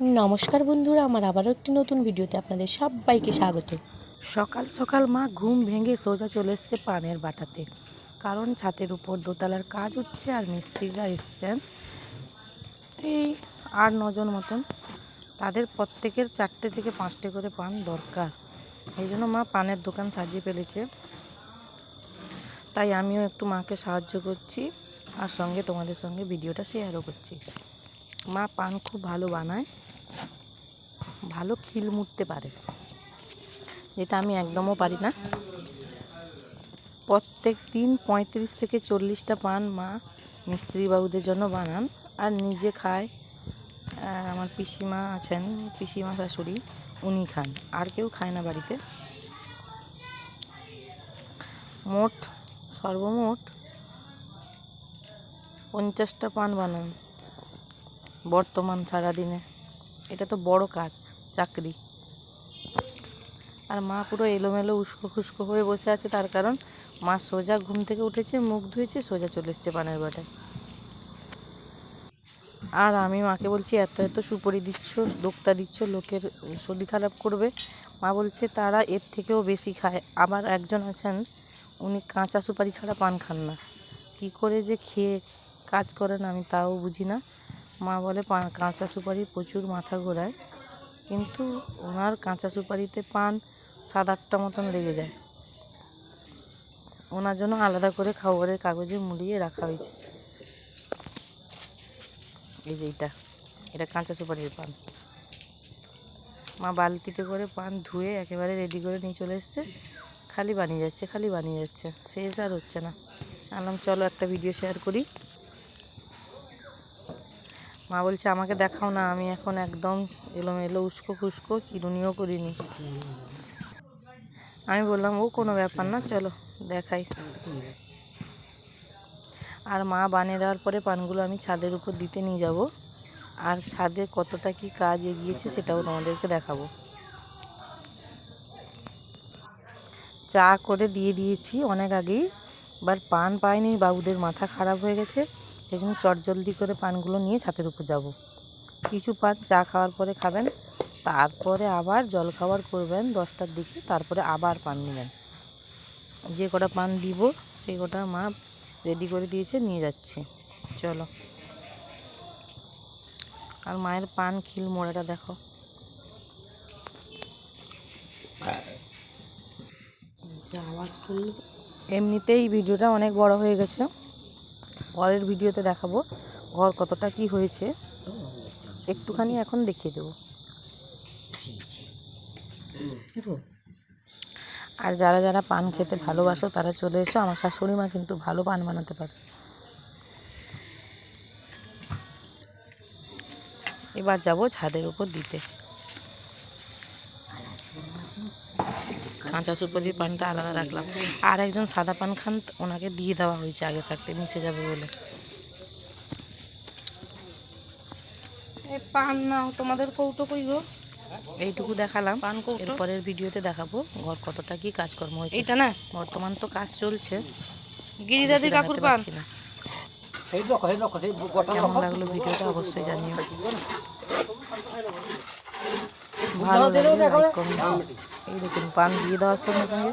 নমস্কার বন্ধুরা, আমার আবারও একটি নতুন ভিডিওতে আপনাদের সবাইকে স্বাগত। সকাল সকাল মা ঘুম ভেঙে সোজা চলে এসছে পানের বাটাতে। কারণ ছাতের উপর দোতলার কাজ হচ্ছে আর মিস্ত্রিরা এসছেন। এই আট নজন মতন। তাদের প্রত্যেকের চারটে থেকে পাঁচটে করে পান দরকার। এই জন্য মা পানের দোকান সাজিয়ে ফেলেছে। তাই আমিও একটু মাকে সাহায্য করছি আর সঙ্গে তোমাদের সঙ্গে ভিডিওটা শেয়ারও করছি। মা পান খুব ভালো বানায়। ভালো খিল মুড়তে পারে। যেটা আমি একদমও পারি না। প্রত্যেক দিন পঁয়ত্রিশ থেকে চল্লিশটা পান মা মিস্ত্রি বাবুদের জন্য বানান। আর নিজে খায় আর আমার পিসিমা আছেন, পিসিমা শাশুড়ি, উনি খান। আর কেউ খায় না বাড়িতে। মোট, সর্বমোট পঞ্চাশটা পান বানান। বর্তমান সারাদিনে এটা তো বড় কাজ, চাকরি। আর মা পুরো এলোমেলো, উস্কো খুস্কো হয়ে বসে আছে, তার কারণ মা সোজা ঘুম থেকে উঠেছে, মুখ ধুয়েছে, সোজা চলে এসছে পানের বাটায় আর আমি মাকে বলছি, এত এত সুপারি দিচ্ছ, দোক্তা দিচ্ছ, লোকের শরীর খারাপ করবে। মা বলছে, তারা এর থেকেও বেশি খায়। আবার একজন আছেন, উনি কাঁচা সুপারি ছাড়া পান খান না। কী করে যে খেয়ে কাজ করেন আমি তাও বুঝি না। মা বলে কাঁচা সুপারি প্রচুর মাথা ঘোরায়। কিন্তু ওনার কাঁচা সুপারিতে পান সাত আটটা মতন লেগে যায়। ওনার জন্য আলাদা করে খাবারের কাগজে মুড়িয়ে রাখা হয়েছে। এই যে এইটা, এটা কাঁচা সুপারির পান। মা বালতিতে করে পান ধুয়ে একেবারে রেডি করে নিয়ে চলে এসছে। খালি বানিয়ে যাচ্ছে, খালি বানিয়ে যাচ্ছে। শেষ আর হচ্ছে না। আনলাম চলো একটা ভিডিও শেয়ার করি। মা বলছে, আমাকে দেখাও না, আমি এখন একদম এলোমেলো, উস্কো খুস্কো, চিরুনিও করিনি। আমি বললাম, ও, কোনো ব্যাপার না, চলো, দেখাই। আর মা বানিয়ে দেওয়ার পরে পানগুলো আমি ছাদের উপর দিতে নিয়ে যাব। আর ছাদে কতটা কি কাজ এগিয়েছে সেটাও তোমাদেরকে দেখাবো। চা করে দিয়ে দিয়েছি অনেক আগেই এবার পান পাইনি, বাবুদের মাথা খারাপ হয়ে গেছে। সেই জন্য চটজলদি করে পানগুলো নিয়ে ছাতের উপর যাব। কিছু পান চা খাওয়ার পরে খাবেন তারপরে আবার জল খাবার করবেন দশটার দিকে তারপরে আবার পান নেবেন। যে কটা পান দিব সেই কটা মা রেডি করে দিয়েছে নিয়ে যাচ্ছে। চলো। আর মায়ের পান খিল মোড়াটা দেখো। আওয়াজ করলে এমনিতেই ভিডিওটা অনেক বড় হয়ে গেছে। পরের ভিডিওতে দেখাবো ঘর কতটা কি হয়েছে। একটুখানি এখন দেখিয়ে দেবো। আর যারা যারা পান খেতে ভালোবাসো, তারা চলে এসো। আমার শাশুড়ি মা কিন্তু ভালো পান বানাতে পারে। এবার যাব ছাদের উপর দিতে। কাঁচা সুপারির পানটা আলাদা রাখলাম। আর একজন সাদা পান খান ওনাকে দিয়ে দেওয়া হয়েছে আগে থাকতে মিশে যাবে বলে। পান নাও তোমাদের কৌটো কই গো? এইটুকু দেখালাম। পান কৌটো? এরপরের ভিডিওতে দেখাবো ঘর কতটা কি কাজকর্ম হয়েছে। এটা না? বর্তমান তো কাজ চলছে। গিরিদাদি কাকুর পান? কেমন লাগল ভিডিওটা অবশ্যই জানিও। ভালো লাগলে। এই দেখুন, পান দিয়ে দেওয়ার সঙ্গে সঙ্গে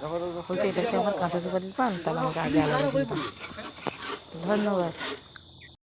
বলছে এটা কি আমার কাঁচা সুপারির পান, তাহলে আমাকে আগে আলাদা ধন্যবাদ।